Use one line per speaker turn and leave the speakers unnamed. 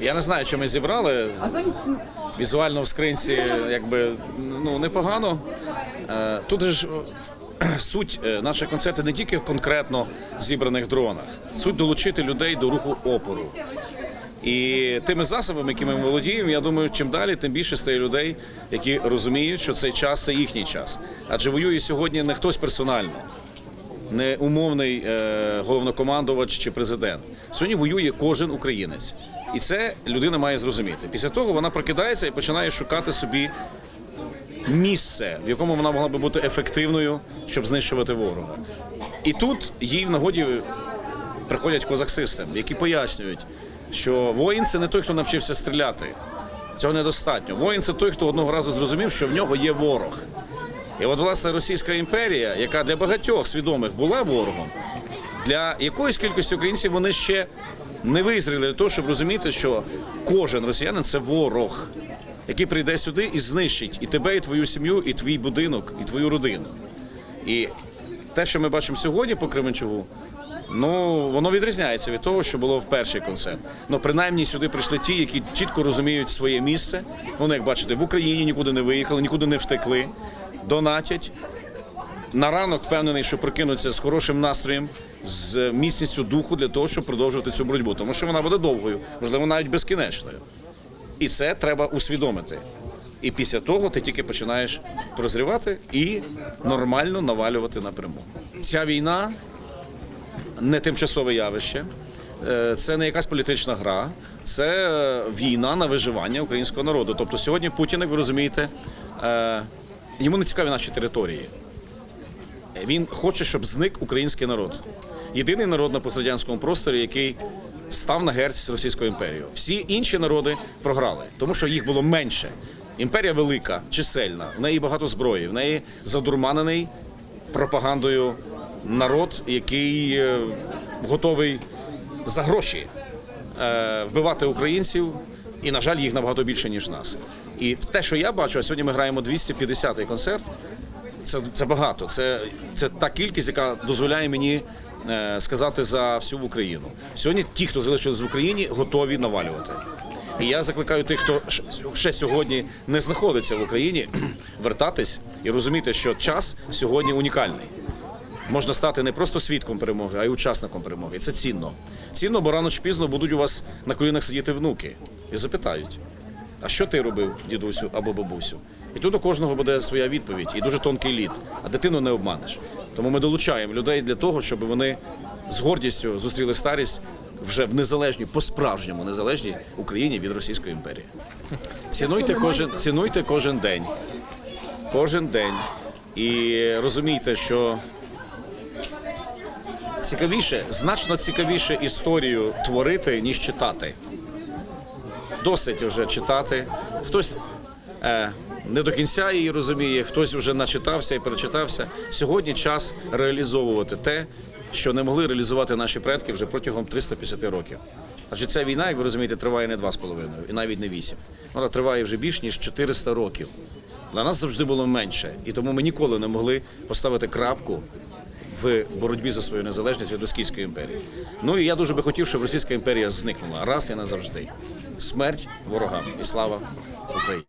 Я не знаю, що ми зібрали. Візуально в скринці, якби ну непогано. Е, Тут ж суть е, наших концертів не тільки в конкретно зібраних дронах, суть долучити людей до руху опору. І тими засобами, якими ми володіємо, я думаю, чим далі, тим більше стає людей, які розуміють, що цей час це їхній час. Адже воює сьогодні не хтось персонально, не умовний е, головнокомандувач чи президент. Сьогодні воює кожен українець, і це людина має зрозуміти. Після того вона прокидається і починає шукати собі місце, в якому вона могла би бути ефективною, щоб знищувати ворога. І тут їй в нагоді приходять козак-систем, які пояснюють, що воїн це не той, хто навчився стріляти. Цього недостатньо. Воїн це той, хто одного разу зрозумів, що в нього є ворог. І от, власне, Російська імперія, яка для багатьох свідомих була ворогом, для якоїсь кількості українців вони ще не визріли для того, щоб розуміти, що кожен росіянин це ворог, який прийде сюди і знищить і тебе, і твою сім'ю, і твій будинок, і твою родину. І те, що ми бачимо сьогодні по Кременчугу, ну воно відрізняється від того, що було в перший концерт. Ну, принаймні сюди прийшли ті, які чітко розуміють своє місце. Вони, як бачите, в Україні нікуди не виїхали, нікуди не втекли, донатять. На ранок впевнений, що прокинуться з хорошим настроєм, з міцністю духу для того, щоб продовжувати цю боротьбу, тому що вона буде довгою, можливо, навіть безкінечною. І це треба усвідомити. І після того ти тільки починаєш прозрівати і нормально навалювати на перемогу. Ця війна не тимчасове явище, е, це не якась політична гра, це е, війна на виживання українського народу. Тобто сьогодні Путін, як ви розумієте, е, йому не цікаві наші території. Він хоче, щоб зник український народ. Єдиний народ на пострадянському просторі, який став на герць з Російською імперією. Всі інші народи програли, тому що їх було менше. Імперія велика, чисельна, в неї багато зброї, в неї задурманений пропагандою народ, який е, готовий за гроші е, вбивати українців, і, на жаль, їх набагато більше, ніж нас. І те, що я бачу, а сьогодні ми граємо 250-й концерт. Це, це багато. Це, це та кількість, яка дозволяє мені е, сказати за всю Україну. Сьогодні ті, хто залишились в Україні, готові навалювати. І я закликаю тих, хто ще сьогодні не знаходиться в Україні, вертатись і розуміти, що час сьогодні унікальний. Можна стати не просто свідком перемоги, а й учасником перемоги. Це цінно. Цінно, бо рано чи пізно будуть у вас на колінах сидіти внуки і запитають: а що ти робив, дідусю або бабусю? І тут у кожного буде своя відповідь, і дуже тонкий лід, а дитину не обманеш. Тому ми долучаємо людей для того, щоб вони з гордістю зустріли старість вже в незалежній, по-справжньому незалежній Україні від Російської імперії. Цінуйте кожен, цінуйте кожен день. Кожен день. І розумійте, що цікавіше, значно цікавіше історію творити, ніж читати. Досить вже читати. Хтось е, не до кінця її розуміє, хтось вже начитався і перечитався. Сьогодні час реалізовувати те, що не могли реалізувати наші предки вже протягом 350 років. Адже ця війна, як ви розумієте, триває не 2,5 і навіть не 8. Вона триває вже більш ніж 400 років. Для нас завжди було менше, і тому ми ніколи не могли поставити крапку в боротьбі за свою незалежність від Російської імперії. Ну і я дуже би хотів, щоб Російська імперія зникнула раз і назавжди. Смерть ворогам і слава Україні.